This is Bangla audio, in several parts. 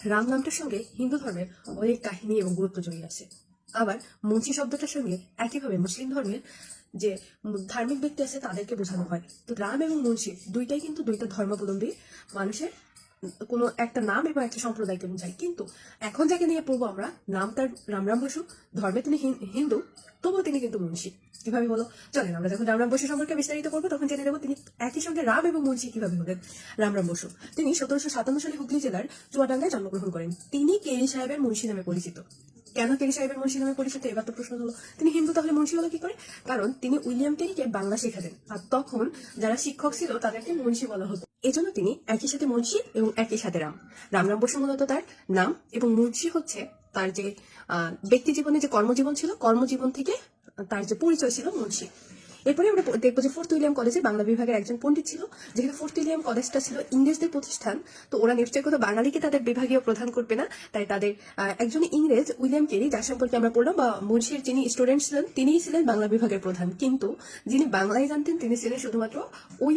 রাম নামটার সঙ্গে হিন্দু ধর্মের অনেক কাহিনী এবং গুরুত্ব জড়িয়ে আছে। আবার মুন্সি শব্দটার সঙ্গে একইভাবে মুসলিম ধর্মের যে ধার্মিক ব্যক্তি আছে তাদেরকে বোঝানো হয়। তো রাম এবং মুন্সি দুইটাই কিন্তু দুইটা ধর্মাবলম্বী মানুষের কোনো একটা নাম এবং একটা সম্প্রদায়কে বোঝায় কিন্তু এখন যাকে নিয়ে পড়ব আমরা, নাম তার রামরাম বসু, ধর্মে তিনি হিন্দু, তবুও তিনি কিন্তু মুন্সি। কীভাবে হলো চলেন, আমরা যখন রামরাম বসু সম্পর্কে বিস্তারিত করব তখন জেনে নেব তিনি একই সঙ্গে রাম এবং মুন্সি কীভাবে হলেন। রামরাম বসু, তিনি সতেরোশো সাতান্ন সালে হুগলি জেলার চুয়াডাঙ্গায় জন্মগ্রহণ করেন। তিনি কেরি সাহেবের মুন্সি নামে পরিচিত। কেন কেরি সাহেবের মুন্সি নামে পরিচিত? এবার তো প্রশ্ন হলো, তিনি হিন্দু তাহলে মুন্সি হলো কি করে? কারণ তিনি উইলিয়াম কেরিকে বাংলা শেখাতেন। আর তখন যারা শিক্ষক ছিল, তাদেরকে মুন্সি বলা হতো। এজন্য তিনি একই সাথে মুন্সি এবং একই সাথে রাম। রাম রাম বসু মূলত তার নাম এবং মুন্সি হচ্ছে তার যে ব্যক্তি জীবনে যে কর্মজীবন ছিল, কর্মজীবন থেকে তার যে পরিচয় ছিল মুন্সি এরপরে আমরা দেখব যে ফোর্থ উইলিয়াম কলেজে বাংলা বিভাগের একজন পণ্ডিত ছিল, যেখানে ফোর্থ উইলিয়াম কলেজটা ছিল ইংরেজদের প্রতিষ্ঠান। তো ওরা নিশ্চয়ই কোনো বাঙালিকে তাদের বিভাগীয় প্রধান করবে না, তাই তাদের একজন ইংরেজ, উইলিয়াম কেরি, যার সম্পর্কে আমরা পড়লাম, বা মুন্সির যিনি স্টুডেন্ট ছিলেন, তিনিই ছিলেন বাংলা বিভাগের প্রধান। কিন্তু যিনি বাংলায় জানতেন, তিনি ছিলেন শুধুমাত্র ওই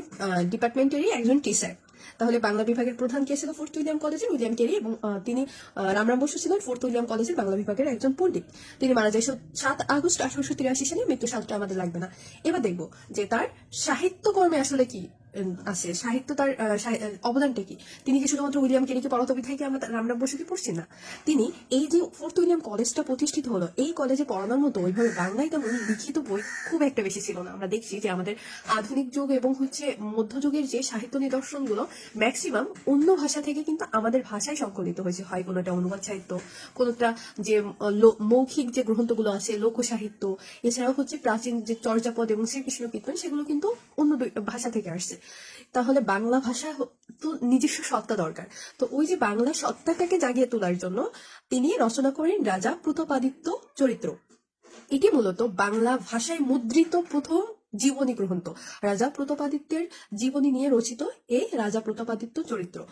ডিপার্টমেন্টেরই একজন টিচার তাহলে বাংলা বিভাগের প্রধান কে ছিল ফোর্থ উইলিয়াম কলেজের উইলিয়াম কেরি এবং তিনি রামরাম বসু ছিলেন ফোর্থ উইলিয়াম কলেজের বাংলা বিভাগের একজন পণ্ডিত। তিনি মারা যায় সাত আগস্ট আঠারোশো তিরাশি সালে মৃত্যু সালটা আমাদের লাগবে না। এবার দেখব যে তার সাহিত্য কর্মে আসলে কি আছে। সাহিত্য তার অবদানটা কি? তিনি কি শুধুমাত্র উইলিয়াম কেনিকে থেকে আমরা তার রামরাম বসুকে পড়ছি? না। তিনি এই যে ফোর্থ উইলিয়াম কলেজটা প্রতিষ্ঠিত হলো, এই কলেজে পড়ানোর মতো ওইভাবে বাংলায় তেমন লিখিত বই খুব একটা বেশি ছিল না। আমরা দেখছি যে আমাদের আধুনিক যুগ এবং হচ্ছে মধ্যযুগের যে সাহিত্য নিদর্শনগুলো ম্যাক্সিমাম অন্য ভাষা থেকে কিন্তু আমাদের ভাষায় সংকলিত হয়েছে। হয় কোনোটা অনুবাদ সাহিত্য, কোনোটা যে মৌখিক যে গ্রন্থগুলো আছে, লোক সাহিত্য, এছাড়াও হচ্ছে প্রাচীন যে চর্যাপদ এবং শ্রীকৃষ্ণ কীর্তন, সেগুলো কিন্তু অন্য ভাষা থেকে আসছে। তাহলে বাংলা ভাষা তো নিজস্ব সত্তা দরকার। তো ওই যে বাংলা সত্তাটাকে জাগিয়ে তোলার জন্য তিনি রচনা করেন রাজা প্রতাপাদিত্য চরিত্র। এটি মূলত বাংলা ভাষায় মুদ্রিত প্রথম জীবনী গ্রন্থ। রাজা প্রতাপাদিত্যের জীবনী নিয়ে রচিত এই রাজা প্রতাপাদিত্য চরিত্র।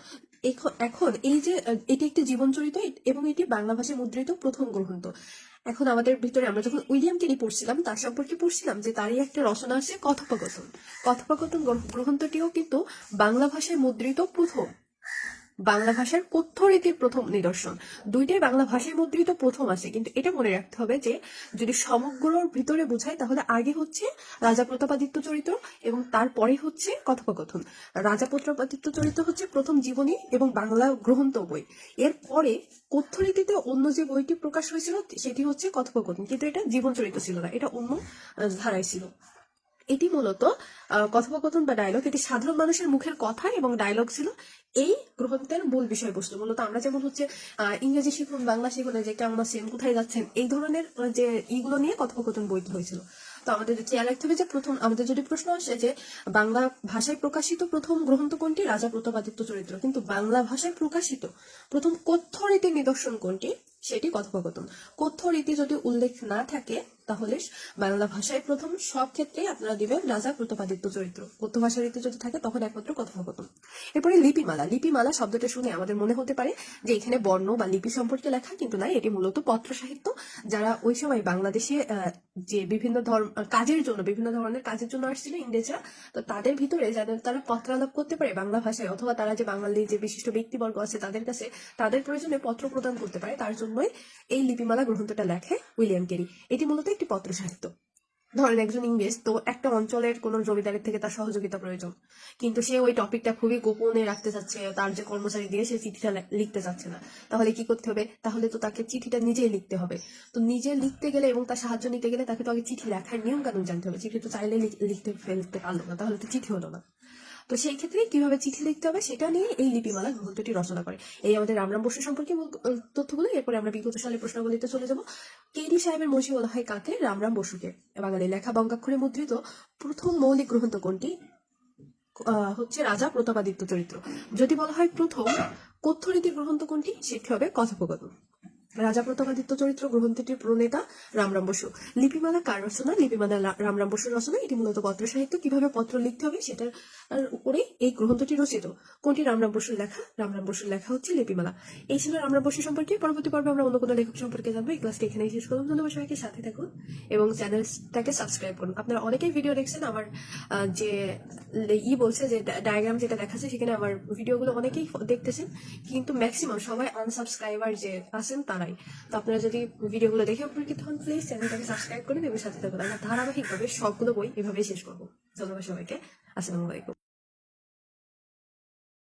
এখ- এখন এই যে এটি একটি জীবন চরিত্র এবং এটি বাংলা ভাষায় মুদ্রিত প্রথম গ্রন্থ। এখন আমাদের ভিতরে আমরা যখন উইলিয়াম কেরি পড়ছিলাম, তার সম্পর্কে পড়ছিলাম যে তারই একটা রচনা আছে কথোপকথন। কথোপকথন গ্র- গ্রন্থটিও কিন্তু বাংলা ভাষায় মুদ্রিত প্রথম। বাংলা ভাষার কথ্য রীতির প্রথম নিদর্শন। দুইটাই বাংলা ভাষায় মুদ্রিত প্রথম আছে, কিন্তু এটা মনে রাখতে হবে যে, যদি সমগ্রর ভিতরে বোঝায় তাহলে আগে হচ্ছে রাজা প্রতাপাদিত্য চরিত্র এবং তারপরে হচ্ছে কথোপকথন। রাজা প্রতাপাদিত্য চরিত্র হচ্ছে প্রথম জীবনী এবং বাংলা গ্রন্থ বই। এরপরে কথ্য রীতিতে অন্য যে বইটি প্রকাশ হয়েছিল, সেটি হচ্ছে কথোপকথন। কিন্তু এটা জীবন চরিত্র ছিল না, এটা অন্য ধারায় ছিল। এটি মূলত কথোপকথন বা ডায়লগ এটি সাধারণ মানুষের মুখের কথা এবং ডায়লগ ছিল এই গ্রন্থের মূল বিষয়বস্তু। মূলত আমরা যেমন হচ্ছে ইংরেজি শিখুন, বাংলা শিখুন যে কেমন আছেন কোথায় যাচ্ছেন, এই ধরনের যে ইগুলো নিয়ে কথোপকথন বইটি হয়েছিল। তো আমাদের খেয়াল রাখতে হবে যে প্রথম, আমাদের যদি প্রশ্ন আসে যে বাংলা ভাষায় প্রকাশিত প্রথম গ্রন্থ কোনটি? রাজা প্রতাপাদিত্য চরিত্র। কিন্তু বাংলা ভাষায় প্রকাশিত প্রথম কথ্য রীতির নিদর্শন কোনটি? সেটি কথোপকথন। কথ্য রীতি যদি উল্লেখ না থাকে তাহলে বাংলা ভাষায় প্রথম সব ক্ষেত্রেই আপনারা দিবেন রাজা প্রতাপাদিত্য চরিত্র। কথ্য ভাষা রীতি যদি থাকে, তখন একমাত্র কথোপকথন। এরপরে লিপিমালা। লিপিমালা শব্দটা শুনে আমাদের মনে হতে পারে যে এখানে বর্ণ বা লিপি সম্পর্কে লেখা, কিন্তু না, এটি মূলত পত্র সাহিত্য, যারা ওই সময় বাংলাদেশে যে বিভিন্ন ধর্ম, কাজের জন্য, বিভিন্ন ধরনের কাজের জন্য আসছিল ইংরেজরা, তো তাদের ভিতরে যাদের তারা পত্রালাপ করতে পারে বাংলা ভাষায়, অথবা তারা যে বাঙালি যে বিশিষ্ট ব্যক্তিবর্গ আছে তাদের কাছে, তাদের প্রয়োজনে পত্র প্রদান করতে পারে, তার জন্যই এই লিপিমালা গ্রন্থটা লেখে উইলিয়াম কেরি। এটি মূলত একটি পত্র সাহিত্য ধরেন একজন ইংরেজ, তো একটা অঞ্চলের কোন জমিদারের থেকে তার সহযোগিতা প্রয়োজন। কিন্তু সে ওই টপিকটা খুবই গোপনে রাখতে চাচ্ছে, তার যে কর্মচারী দিয়ে সে চিঠিটা লিখতে চাচ্ছে না। তাহলে কি করতে হবে? তাহলে তো তাকে চিঠিটা নিজেই লিখতে হবে। তো নিজে লিখতে গেলে এবং তার সাহায্য নিতে গেলে তাকে তো আগে চিঠি লেখার নিয়ম কানুন জানতে হবে। চিঠি তো চাইলে লিখ- লিখতে ফেলতে পারল না, তাহলে তো চিঠি হলো না। তো সেই ক্ষেত্রে কীভাবে চিঠি লিখতে হবে সেটা নিয়ে এই লিপিমালা গ্রন্থটি রচনা করে। এই আমাদের রামরাম বসু সম্পর্কে তথ্যগুলো, এরপরে আমরা বিগত সালের প্রশ্নগুলিতে চলে যাব। কেডি সাহেবের মসি বলা হয় কাকে? রামরাম বসুকে। বাঙালি লেখা বঙ্গাক্ষরে মুদ্রিত প্রথম মৌলিক গ্রন্থ কোনটি? হচ্ছে রাজা প্রতাপাদিত্য চরিত্র। যদি বলা হয় প্রথম কথ্য রীতির গ্রন্থ কোনটি? সেটি হবে কথোপকথন। রাজা প্রতাপাদিত্য চরিত্র গ্রন্থটির প্রণেতা রামরাম বসু। লিপিমালা কার রচনা? লিপিমালা রামরাম বসুর রচনা। এটি মূলত পত্র সাহিত্য। কীভাবে পত্র লিখতে হবে সেটার উপরে এই গ্রন্থটি রচিত। কোনটি রামরাম বসুর লেখা? রামরাম বসুর লেখা হচ্ছে লিপিমালা। এই ছিল রামরাম বসু সম্পর্কে। পরবর্তী পর্বে আমরা অন্য কোনো লেখক সম্পর্কে জানব। এই ক্লাসটি এখানেই শেষ করলাম। ধন্যবাদ সবাইকে। সাথে থাকুন এবং চ্যানেলটাকে সাবস্ক্রাইব করুন। আপনারা অনেকেই ভিডিও দেখছেন। আমার যে ই বলছে যে ডায়াগ্রাম যেটা দেখাচ্ছে সেখানে আমার ভিডিওগুলো অনেকেই দেখতেছেন। কিন্তু ম্যাক্সিমাম সবাই আনসাবস্ক্রাইবার যে আছেন তারাই তো আপনারা যদি ভিডিওগুলো দেখে উপকৃত হন প্লিজ চ্যানেলটাকে সাবস্ক্রাইব করে এবং সাথে থাকবেন আমরা ধারাবাহিকভাবে সবগুলো বই এভাবে শেষ করব। ধন্যবাদ সবাইকে। আসসালামু আলাইকুম।